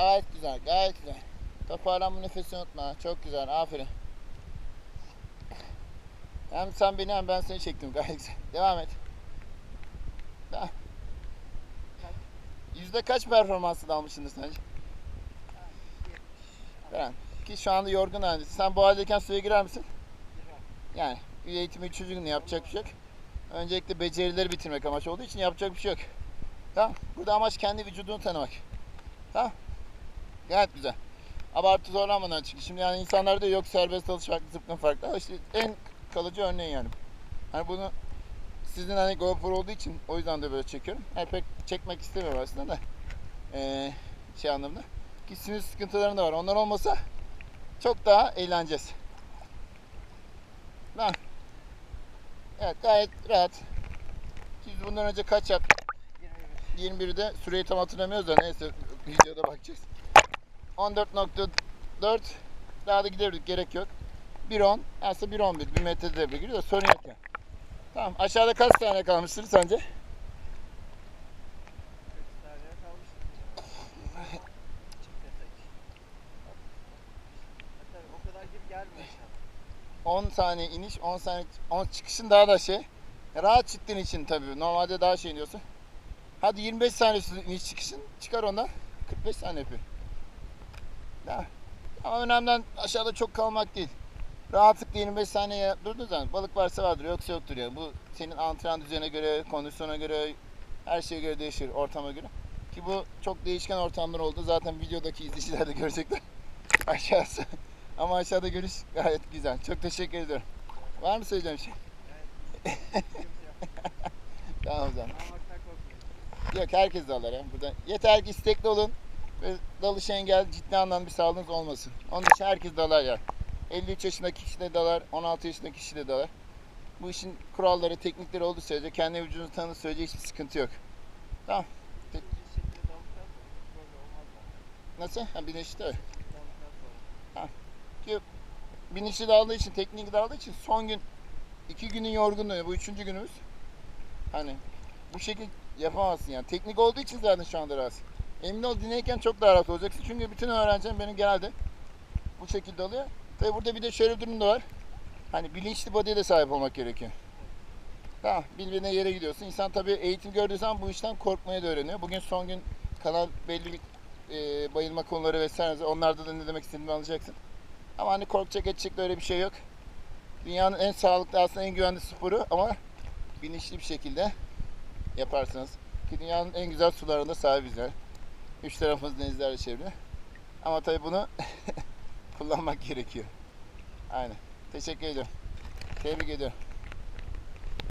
Gayet güzel, gayet güzel. Toparlanma nefesini unutma. Çok güzel, aferin. Hem sen beni hem ben seni çektim gayet güzel. Devam et. Devam. Yüzde kaç performansı almışsındır sence? Ben. Ki şu anda yorgun haldesin. Sen bu haldeyken suya girer misin? Yani eğitimi üçüncü günü yapacak bir şey yok. Öncelikle becerileri bitirmek amaç olduğu için yapacak bir şey yok. Tamam. Burada amaç kendi vücudunu tanımak. Tamam. Gayet güzel. Abartı zorlanmadan çünkü şimdi yani insanlarda yok serbest dalış farklı zıpkın farklı. İşte en kalıcı örneği yani. Hani bunu sizin hani GoPro olduğu için o yüzden de böyle çekiyorum. Yani pek çekmek istemiyorum aslında da. Ee, şey anlamda. Ki sinir sıkıntılarım da var. Onlar olmasa çok daha eğleneceğiz. Tamam. Evet gayet rahat. Biz bundan önce kaç yaptık? 21'de süreyi tam hatırlamıyoruz da neyse videoda bakacağız. 14.4 daha da gidebilirdik gerek yok. 1.10 aslında 1.11 bir metrede de giriyor da sorun yok yani. Tamam aşağıda kaç tane kalmıştır sence? gelmiyor. 10 saniye iniş 10 saniye 10 çıkışın daha da şey. Rahat çıktığın için tabii normalde daha şey diyorsun. Hadi 25 saniye iniş çıkışın çıkar ondan 45 saniye yapıyor. Ya. Ama önemli aşağıda çok kalmak değil. Rahatlıkla 25 saniye durduğun zaman balık varsa vardır yoksa yoktur yani. Bu senin antrenman düzenine göre, kondisyona göre, her şeye göre değişir, ortama göre. Ki bu çok değişken ortamlar oldu. Zaten videodaki izleyiciler de görecekler. Aşağısı. Ama aşağıda görüş gayet güzel. Çok teşekkür ediyorum. Var mı söyleyeceğim şey? tamam o zaman. Yok herkes dalar ya. Burada yeter ki istekli olun ve dalış engel ciddi anlamda bir sağlığınız olmasın. Onun için herkes dalar ya. 53 yaşındaki kişi de dalar, 16 yaşındaki kişi de dalar. Bu işin kuralları, teknikleri olduğu sürece kendi vücudunu tanıdığı sürece hiçbir sıkıntı yok. Tamam. Nasıl? Ha bilinçli de öyle. Bilinçli daldığı için, teknik daldığı için son gün iki günün yorgunluğu, bu üçüncü günümüz. Hani bu şekil yapamazsın yani. Teknik olduğu için zaten şu anda rahatsın. Emin ol dinlerken çok daha rahat olacaksın. Çünkü bütün öğrencilerim benim genelde bu şekilde alıyor. Tabi burada bir de şöyle bir durum da var. Hani bilinçli body'ye de sahip olmak gerekiyor. Tamam, bildiğine yere gidiyorsun. İnsan tabii eğitim gördüğü zaman bu işten korkmayı da öğreniyor. Bugün son gün kanal belli e, bayılma konuları vesaire. Onlarda da ne demek istediğimi anlayacaksın. Ama hani korkacak edecek de öyle bir şey yok. Dünyanın en sağlıklı aslında en güvenli sporu ama bilinçli bir şekilde yaparsınız. Ki dünyanın en güzel sularında sahibiz yani. Üç tarafımız denizlerle çevrili. Ama tabii bunu kullanmak gerekiyor. Aynen. Teşekkür ediyorum. Tebrik ediyorum.